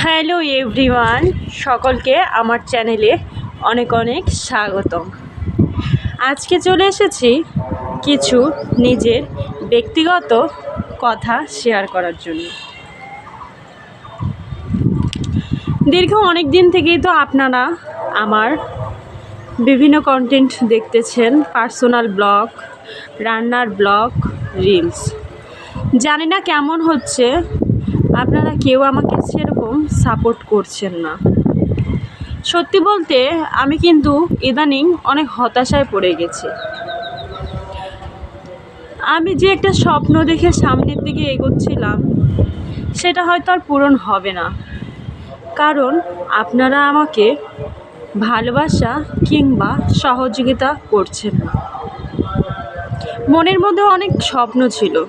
Hello everyone, সকলকে আমার চ্যানেলে অনেক অনেক স্বাগতম। আজকে চলে এসেছি কিছু নিজের ব্যক্তিগত কথা শেয়ার করার জন্য। দীর্ঘ অনেক দিন থেকেই তো আপনারা আমার বিভিন্ন কন্টেন্ট দেখতেছেন পার্সোনাল ব্লগ রান্নার ব্লগ রিলস জানি না কেমন হচ্ছে আপনারা কেউ আমাকে সেরকম সাপোর্ট করছেন না। সত্যি বলতে, আমি কিন্তু ইদানিং অনেক হতাশায় পড়ে গেছি। আমি যে একটা স্বপ্ন দেখে সামনের দিকে এগোচ্ছিলাম, সেটা হয়তো আর পূরণ হবে না। কারণ আপনারা আমাকে ভালোবাসা কিংবা সহযোগিতা করছেন না। মনের মধ্যে অনেক স্বপ্ন ছিল।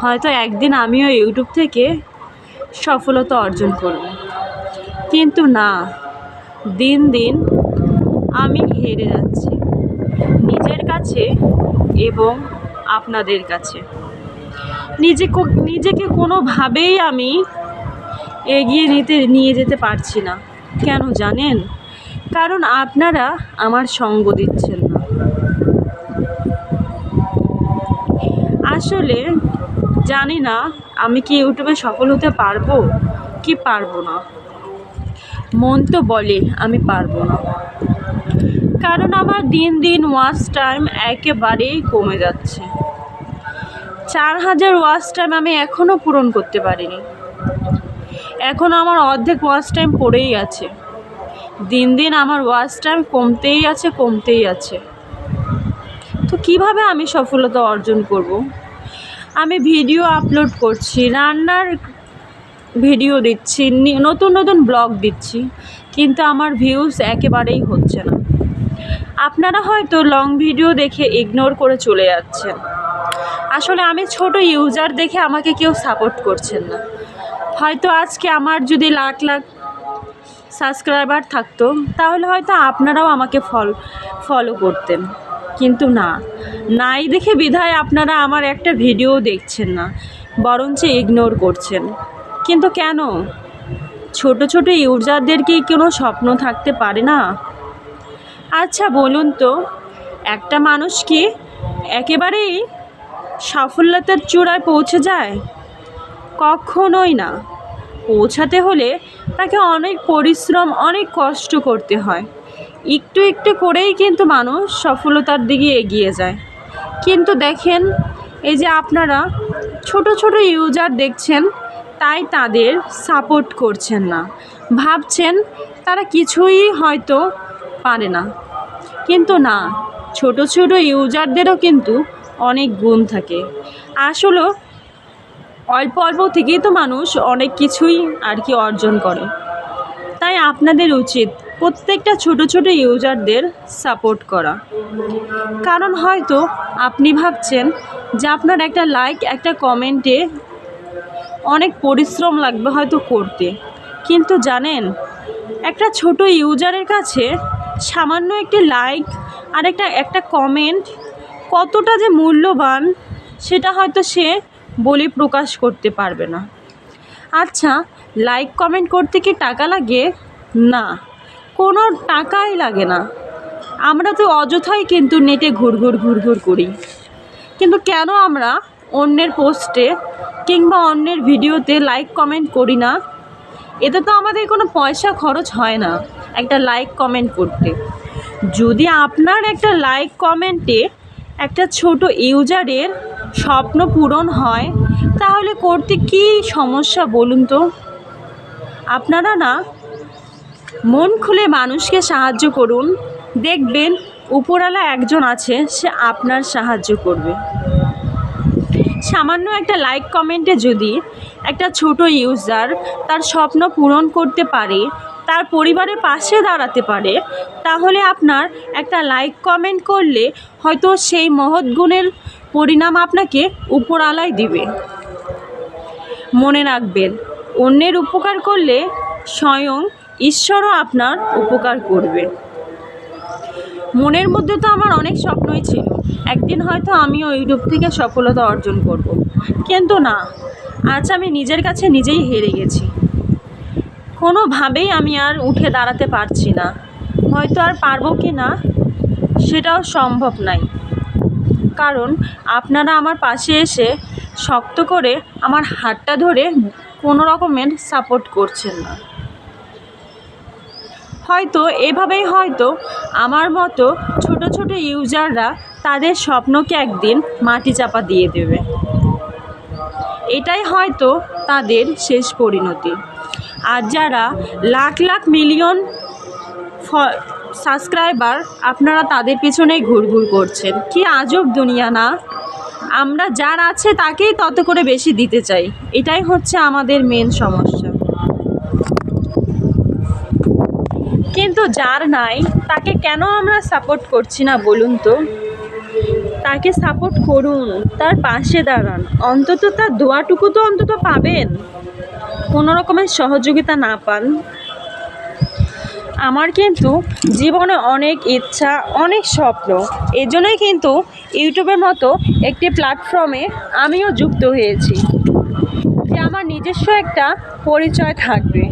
হয়তো একদিন আমিও ইউটিউব থেকে সফলতা অর্জন করব। কিন্তু না, দিন দিন আমি হেরে যাচ্ছি নিজের কাছে এবং আপনাদের কাছে। নিজে নিজেকে কোনোভাবেই আমি এগিয়ে নিতে, নিয়ে যেতে পারছি না। কেন জানেন? কারণ আপনারা আমার সঙ্গ দিচ্ছেন না। আসলে জানি না, আমি কি ইউটিউবে সফল হতে পারব? কি পারব না? মন তো বলে, আমি পারব না। কারণ আমার দিন দিন ওয়াচ টাইম একেবারেই কমে যাচ্ছে। চার হাজার ওয়াচ টাইম আমি এখনও পূরণ করতে পারিনি। এখনও আমার অর্ধেক ওয়াচ টাইম পড়েই আছে। দিন দিন আমার ওয়াচ টাইম কমতেই আছে কমতেই আছে। তো কীভাবে আমি সফলতা অর্জন করব? আমি ভিডিও আপলোড করছি, রান্নার ভিডিও দিচ্ছি নতুন নতুন ব্লগ দিচ্ছি, কিন্তু আমার ভিউজ একেবারেই হচ্ছে না। আপনারা হয়তো লং ভিডিও দেখে ইগনোর করে চলে যাচ্ছেন। আসলে আমি ছোট ইউজার দেখে আমাকে কেউ সাপোর্ট করছেন না। হয়তো আজকে আমার যদি লাখ লাখ সাবস্ক্রাইবার থাকতো, তাহলে হয়তো আপনারাও আমাকে ফল ফলো করতেন। কিন্তু না। নাই দেখে বিধায় আপনারা আমার একটা ভিডিও দেখছেন না, বরঞ্চ ইগনোর করছেন। কিন্তু কেন? ছোট ছোট ইউজারদের কি কোনো স্বপ্ন থাকতে পারে না? আচ্ছা বলুন তো, একটা মানুষ কি একেবারেই সাফল্যতার চূড়ায় পৌঁছে যায়? কখনোই না। পৌঁছাতে হলে তাকে অনেক পরিশ্রম, অনেক কষ্ট করতে হয়। একটু একটু করেই কিন্তু মানুষ সফলতার দিকে এগিয়ে যায়। কিন্তু দেখেন, এই যে আপনারা ছোট ছোট ইউজার দেখছেন, তাই তাদের সাপোর্ট করছেন না। ভাবছেন তারা কিছুই হয়তো পারে না। কিন্তু না, ছোট ছোট ইউজারদেরও কিন্তু অনেক গুণ থাকে। আসলে অল্প অল্প থেকেই তো মানুষ অনেক কিছুই আর কি অর্জন করে। তাই আপনাদের উচিত প্রত্যেকটা ছোট ছোট ইউজারদের সাপোর্ট করা। কারণ হয়তো আপনি ভাবছেন যে আপনার একটা লাইক একটা কমেন্টে অনেক পরিশ্রম লাগবে হয়তো করতে। কিন্তু জানেন, একটা ছোট ইউজারের কাছে সামান্য একটি লাইক আর একটা একটা কমেন্ট কতটা যে মূল্যবান সেটা হয়তো সে বলে প্রকাশ করতে পারবে না। আচ্ছা লাইক কমেন্ট করতে কি টাকা লাগে? না। কোনো টাকাই লাগে না। আমরা তো অযথাই কিন্তু নেটে ঘুরঘুর ঘুরঘুর করি। কিন্তু কেন আমরা অন্যের পোস্টে কিংবা অন্যের ভিডিওতে লাইক কমেন্ট করি না? এতে তো আমাদের কোনো পয়সা খরচ হয় না, একটা লাইক কমেন্ট করতে। যদি আপনার একটা লাইক কমেন্টে একটা ছোট ইউজারের স্বপ্ন পূরণ হয়, তাহলে করতে কী সমস্যা বলুন তো? আপনারা না মন খুলে মানুষকে সাহায্য করুন। দেখবেন উপরওয়ালা একজন আছে, সে আপনার সাহায্য করবে। সামান্য একটা লাইক কমেন্টে যদি একটা ছোট ইউজার তার স্বপ্ন পূরণ করতে পারে, তার পরিবারের পাশে দাঁড়াতে পারে, তাহলে আপনার একটা লাইক কমেন্ট করলে হয়তো সেই মহৎ গুণের পরিণাম আপনাকে উপরালায় দিবে। মনে রাখবেন, অন্যের উপকার করলে স্বয়ং ঈশ্বরও আপনার উপকার করবে। মনের মধ্যে তো আমার অনেক স্বপ্নই ছিল। একদিন হয়তো আমিও ইউটিউব থেকে সফলতা অর্জন করব। কিন্তু না, আজ আমি নিজের কাছে নিজেই হেরে গেছি। কোনোভাবেই আমি আর উঠে দাঁড়াতে পারছি না। হয়তো আর পারব কি না, সেটাও সম্ভব নাই। কারণ আপনারা আমার পাশে এসে শক্ত করে আমার হাতটা ধরে কোনো রকমের সাপোর্ট করছেন না। হয়তো, এভাবেই হয়তো আমার মতো ছোট ছোট ইউজাররা তাদের স্বপ্নকে একদিন মাটি চাপা দিয়ে দেবে। এটাই হয়তো তাদের শেষ পরিণতি। আর যারা লাখ লাখ মিলিয়ন সাবস্ক্রাইবার, আপনারা তাদের পিছনেই ঘুরঘুর করছেন। কি আজব দুনিয়া না? আমরা যার আছে তাকেই তত করে বেশি দিতে চাই। এটাই হচ্ছে আমাদের মেন সমস্যা। কিন্তু যার নাই, তাকে কেন আমরা সাপোর্ট করছি না বলুন তো? তাকে সাপোর্ট করুন, তার পাশে দাঁড়ান। অন্তত তার দোয়াটুকু তো অন্তত পাবেন। কোনো রকমের সহযোগিতা না পান। আমার কিন্তু জীবনে অনেক ইচ্ছা, অনেক স্বপ্ন। এজন্যই কিন্তু ইউটিউবের মতো একটি প্ল্যাটফর্মে আমিও যুক্ত হয়েছি। যে আমার নিজস্ব একটা পরিচয় থাকবে।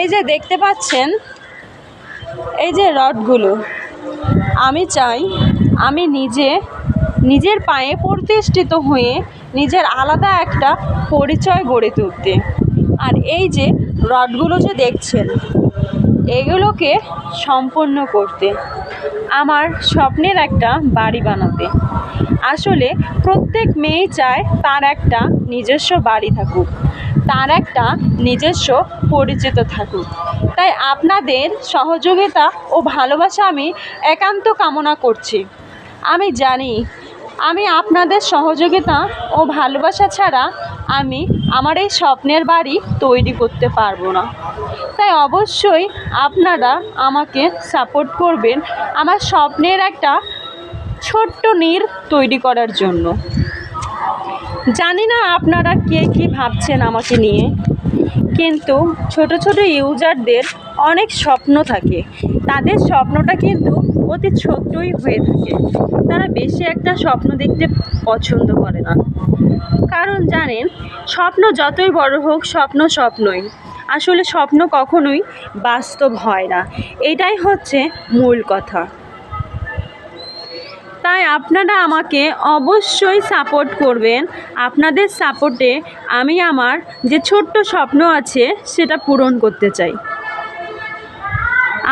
এই যে দেখতে পাচ্ছেন এই যে রডগুলো, আমি চাই আমি নিজে নিজের পায়ে প্রতিষ্ঠিত হয়ে নিজের আলাদা একটা পরিচয় গড়ে তুলতে। আর এই যে রডগুলো যে দেখছেন, এগুলোকে সম্পন্ন করতে, আমার স্বপ্নের একটা বাড়ি বানাতে। আসলে প্রত্যেক মেয়েই চায় তার একটা নিজস্ব বাড়ি থাকুক। তার একটা নিজস্ব পরিচিত থাকুক। তাই আপনাদের সহযোগিতা ও ভালোবাসা আমি একান্ত কামনা করছি। আমি জানি, আমি আপনাদের সহযোগিতা ও ভালোবাসা ছাড়া আমি আমার এই স্বপ্নের বাড়ি তৈরি করতে পারব না। তাই অবশ্যই আপনারা আমাকে সাপোর্ট করবেন আমার স্বপ্নের একটা ছোট্ট নীড় তৈরি করার জন্য। জানি না আপনারা কে কী ভাবছেন আমাকে নিয়ে, কিন্তু ছোট ছোট ইউজারদের অনেক স্বপ্ন থাকে। তাদের স্বপ্নটা কিন্তু অতি ছোট্টই হয়ে থাকে। তারা বেশি একটা স্বপ্ন দেখতে পছন্দ করে না। কারণ জানেন, স্বপ্ন যতই বড় হোক, স্বপ্ন স্বপ্নই। আসলে স্বপ্ন কখনোই বাস্তব হয় না। এটাই হচ্ছে মূল কথা। তাই আপনারা আমাকে অবশ্যই সাপোর্ট করবেন। আপনাদের সাপোর্টে আমি আমার যে ছোট্ট স্বপ্ন আছে, সেটা পূরণ করতে চাই।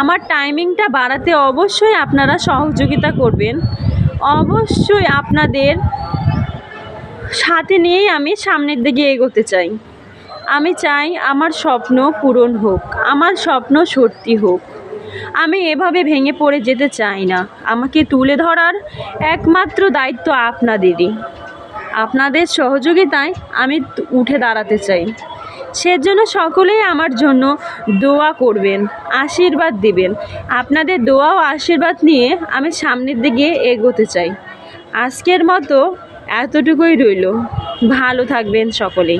আমার টাইমিংটা বাড়াতে অবশ্যই আপনারা সহযোগিতা করবেন। অবশ্যই আপনাদের সাথে নিয়েই আমি সামনের দিকে এগোতে চাই। আমি চাই আমার স্বপ্ন পূরণ হোক, আমার স্বপ্ন সত্যি হোক। আমি এভাবে ভেঙে পড়ে যেতে চাই না। আমাকে তুলে ধরার একমাত্র দায়িত্ব আপনাদেরই। আপনাদের সহযোগিতায় আমি উঠে দাঁড়াতে চাই। সেজন্য সকলেই আমার জন্য দোয়া করবেন, আশীর্বাদ দিবেন। আপনাদের দোয়া ও আশীর্বাদ নিয়ে আমি সামনের দিকে এগোতে চাই। আজকের মতো এতটুকুই রইল। ভালো থাকবেন সকলেই।